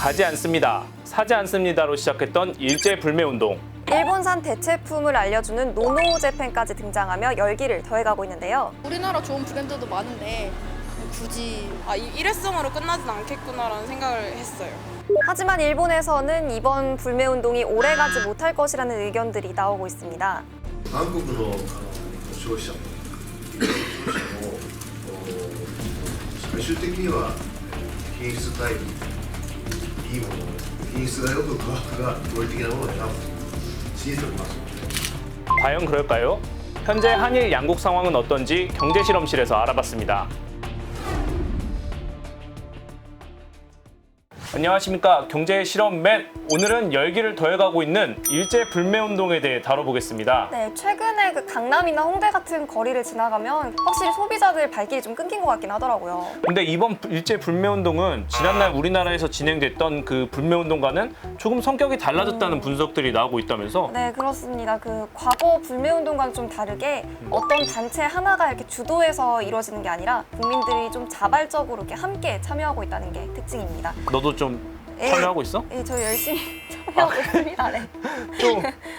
가지 않습니다, 사지 않습니다로 시작했던 일제 불매 운동. 일본산 대체품을 알려주는 노노제팬까지 등장하며 열기를 더해가고 있는데요. 우리나라 좋은 브랜드도 많은데 굳이 아, 이- 일회성으로 끝나진 않겠구나라는 생각을 했어요. 하지만 일본에서는 이번 불매 운동이 오래가지 못할 것이라는 의견들이 나오고 있습니다. 韓国のあの消費者も消費者もお最終的には品質対比 이익스가 형도 그가 월등히 하고 시즌 봤어. 과연 그럴까요? 현재 한일 양국 상황은 어떤지 경제실험실에서 알아봤습니다. 안녕하십니까 경제 실험 맨 오늘은 열기를 더해가고 있는 일제 불매 운동에 대해 다뤄보겠습니다. 네, 최근에 그 강남이나 홍대 같은 거리를 지나가면 확실히 소비자들 발길이 좀 끊긴 것 같긴 하더라고요. 근데 이번 일제 불매 운동은 지난날 우리나라에서 진행됐던 그 불매 운동과는 조금 성격이 달라졌다는 분석들이 나오고 있다면서 네, 그렇습니다. 그 과거 불매 운동과는 좀 다르게 어떤 단체 하나가 이렇게 주도해서 이루어지는 게 아니라 국민들이 좀 자발적으로 이렇게 함께 참여하고 있다는 게 특징입니다. 너도 좀 예. 참여하고 있어? 예, 저 열심히 참여하고 있습니다. 네.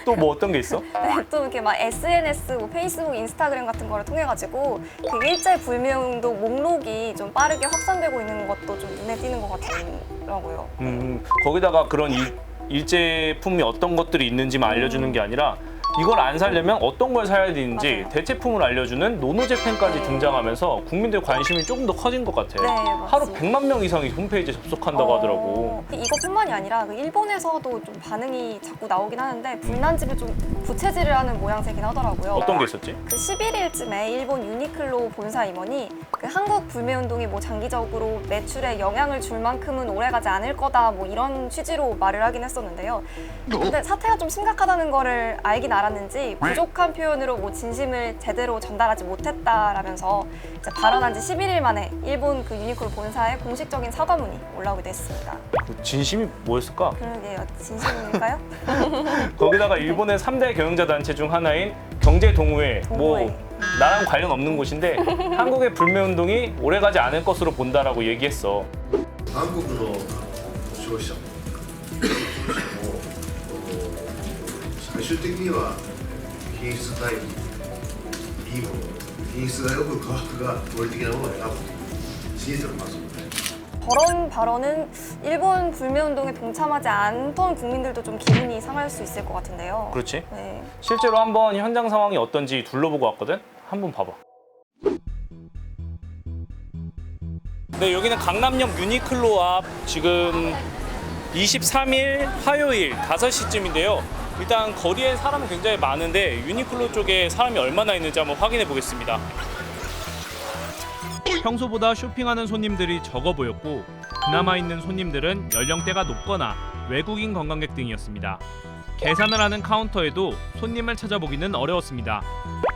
또 뭐 어떤 게 있어? 네, 또 이렇게 막 SNS, 뭐 페이스북, 인스타그램 같은 거를 통해 가지고 그 일제 불매운동 목록이 좀 빠르게 확산되고 있는 것도 좀 눈에 띄는 것 같더라고요. 음, 거기다가 그런 일, 일제품이 어떤 것들이 있는지만 알려주는 게 아니라 이걸 안 사려면 어떤 걸 사야 되는지. 대체품을 알려주는 노노제팬까지 등장하면서 국민들 관심이 조금 더 커진 것 같아. 네, 하루 맞습니다. 100만 명 이상이 홈페이지에 접속한다고 하더라고. 어, 이것뿐만이 아니라 그 일본에서도 좀 반응이 자꾸 나오긴 하는데 불난집을 좀 부채질을 하는 모양새긴 하더라고요. 어떤 게 있었지? 그 11일쯤에 일본 유니클로 본사 임원이 그 한국 불매 운동이 뭐 장기적으로 매출에 영향을 줄 만큼은 오래가지 않을 거다 뭐 이런 취지로 말을 하긴 했었는데요. 근데 사태가 좀 심각하다는 거를 알긴 알았 는지 부족한 표현으로 뭐 진심을 제대로 전달하지 못했다라면서 이제 발언한 지 11일 만에 일본 그 유니클로 본사에 공식적인 사과문이 올라오게 됐습니다. 그 진심이 뭐였을까? 그러게요. 진심일까요? 거기다가 일본의 3대 경영자 단체 중 하나인 경제동호회, 동호회. 뭐 나랑 관련 없는 곳인데 한국의 불매 운동이 오래가지 않을 것으로 본다라고 얘기했어. 韓国のあの消費者 最終的には品質対比いいもの品質がよく価格が合理的なものを選ぶと信じておりますので 저런 발언은 일본 불매 운동에 동참하지 않던 국민들도 좀 기분이 상할 수 있을 것 같은데요. 그렇지? 네. 실제로 한번 현장 상황이 어떤지 둘러보고 왔거든. 한번 봐봐. 네, 여기는 강남역 유니클로 앞 지금 23일 화요일 5시쯤인데요. 일단 거리에 사람은 굉장히 많은데 유니클로 쪽에 사람이 얼마나 있는지 한번 확인해 보겠습니다. 평소보다 쇼핑하는 손님들이 적어 보였고 그나마 있는 손님들은 연령대가 높거나 외국인 관광객 등이었습니다. 계산을 하는 카운터에도 손님을 찾아보기는 어려웠습니다.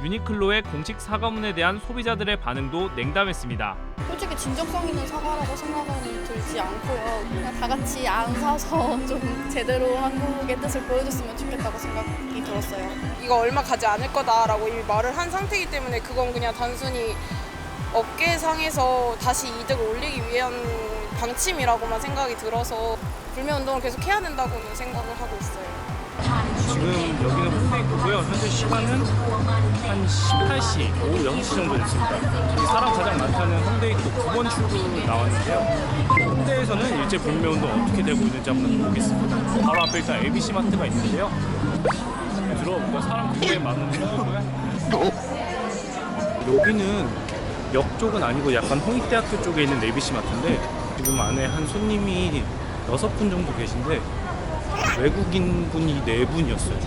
유니클로의 공식 사과문에 대한 소비자들의 반응도 냉담했습니다. 솔직히 진정성 있는 사과라고 생각은 들지 않고요. 그냥 다 같이 안 사서 좀 제대로 한국의 뜻을 보여줬으면 좋겠다고 생각이 들었어요. 이거 얼마 가지 않을 거다라고 이미 말을 한 상태이기 때문에 그건 그냥 단순히 업계상에서 다시 이득을 올리기 위한 방침이라고만 생각이 들어서 불매 운동을 계속 해야 된다고는 생각을 하고 있어요. 지금 여기는 홍대 있고요. 현재 시간은 한 18시, 오후 6시 정도 됐습니다. 이 사람 가장 많다는 홍대 입구 9번 출구로 나왔는데요. 홍대에서는 일제 불매 운동 어떻게 되고 있는지 한번 보겠습니다. 바로 앞에 일단 ABC 마트가 있는데요. 들어보니까 사람 굉장히 많은데요. 여기는 역 쪽은 아니고 약간 홍익대학교 쪽에 있는 ABC 마트인데 지금 안에 한 손님이 여섯 분 정도 계신데 외국인 분이 네 분이었어요.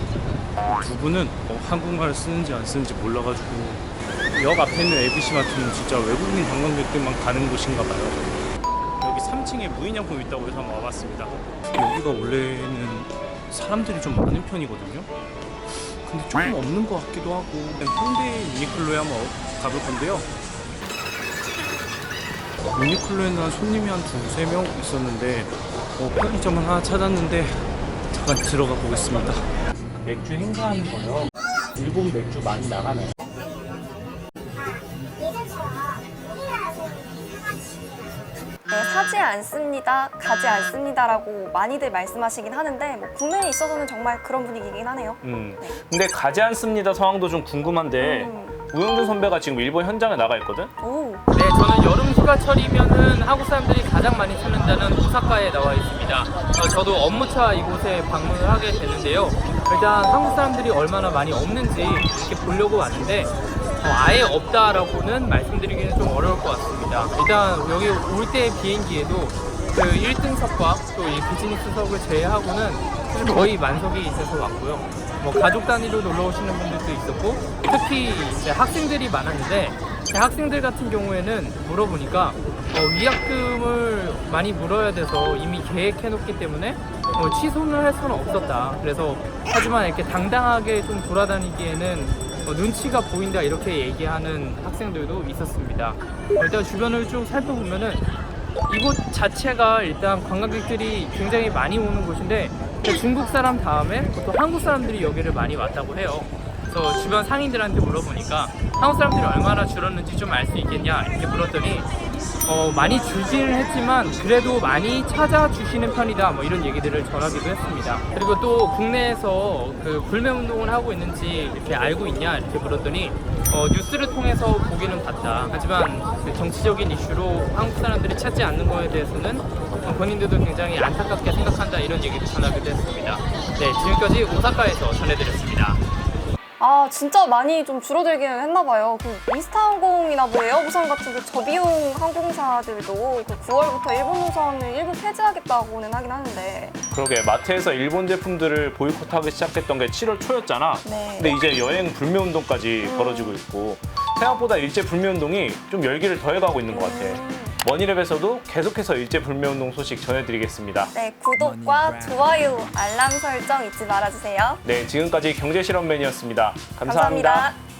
두 분은 어, 한국말을 쓰는지 안 쓰는지 몰라가지고 역 앞에 있는 ABC 마트는 진짜 외국인 관광객들만 가는 곳인가 봐요. 여기 3층에 무인양품 있다고 해서 한번 와봤습니다. 여기가 원래는 사람들이 좀 많은 편이거든요. 근데 조금 없는 것 같기도 하고 홍대 유니클로에 한번 가볼 건데요. 유니클로에는 한 손님이 한 두세 명 있었는데 어, 편의점을 하나 찾았는데 잠깐 들어가 보겠습니다. 맥주 행사하는 거요. 일본 맥주 많이 나가나요? 네, 사지 않습니다, 가지 않습니다라고 많이들 말씀하시긴 하는데 뭐 구매에 있어서는 정말 그런 분위기긴 하네요. 음. 근데 가지 않습니다 상황도 좀 궁금한데 음. 우영준 선배가 지금 일본 현장에 나가 있거든. 오, 네, 저는 여름 휴가철이면은 한국 사람들이 가장 저도 업무차 이곳에 방문을 하게 됐는데요. 일단 한국 사람들이 얼마나 많이 없는지 이렇게 보려고 왔는데 어, 아예 없다라고는 말씀드리기는 좀 어려울 것 같습니다. 일단 여기 올 때 비행기에도 그 1등석과 또 이 비즈니스석을 제외하고는 사실 거의 만석이 있어서 왔고요. 뭐 가족 단위로 놀러 오시는 분들도 있었고 특히 이제 학생들이 많았는데 그 학생들 같은 경우에는 물어보니까 어, 위약금을 많이 물어야 돼서 이미 계획해 놓기 때문에 어, 취소를 할 수는 없었다. 그래서 하지만 이렇게 당당하게 좀 돌아다니기에는 어, 눈치가 보인다 이렇게 얘기하는 학생들도 있었습니다. 일단 주변을 쭉 살펴보면은 이곳 자체가 일단 관광객들이 굉장히 많이 오는 곳인데 중국 사람 다음에 보통 한국 사람들이 여기를 많이 왔다고 해요. 그래서 주변 상인들한테 물어보니까 한국 사람들이 얼마나 줄었는지 좀 알 수 있겠냐 이렇게 물었더니 어, 많이 줄기는 했지만 그래도 많이 찾아주시는 편이다 뭐 이런 얘기들을 전하기도 했습니다. 그리고 또 국내에서 그 불매 운동을 하고 있는지 이렇게 알고 있냐 이렇게 물었더니 어, 뉴스를 통해서 보기는 봤다. 하지만 그 정치적인 이슈로 한국 사람들이 찾지 않는 거에 대해서는 어, 본인들도 굉장히 안타깝게 생각한다 이런 얘기를 전하기도 했습니다. 네, 지금까지 오사카에서 전해드렸습니다. 아 진짜 많이 좀 줄어들기는 했나 봐요. 그 이스타항공이나 뭐 에어부산 같은 그 저비용 항공사들도 그 9월부터 일본 노선을 일부 폐지하겠다고는 하긴 하는데 그러게 마트에서 일본 제품들을 보이콧하기 시작했던 게 7월 초였잖아. 네. 근데 이제 여행 불매 운동까지 벌어지고 있고 생각보다 일제 불매 운동이 좀 열기를 더해가고 있는 것 같아. 음. 머니랩에서도 계속해서 일제 불매 운동 소식 전해드리겠습니다. 네 구독과 좋아요 알람 설정 잊지 말아주세요. 네, 지금까지 경제실험맨이었습니다 감사합니다. 감사합니다.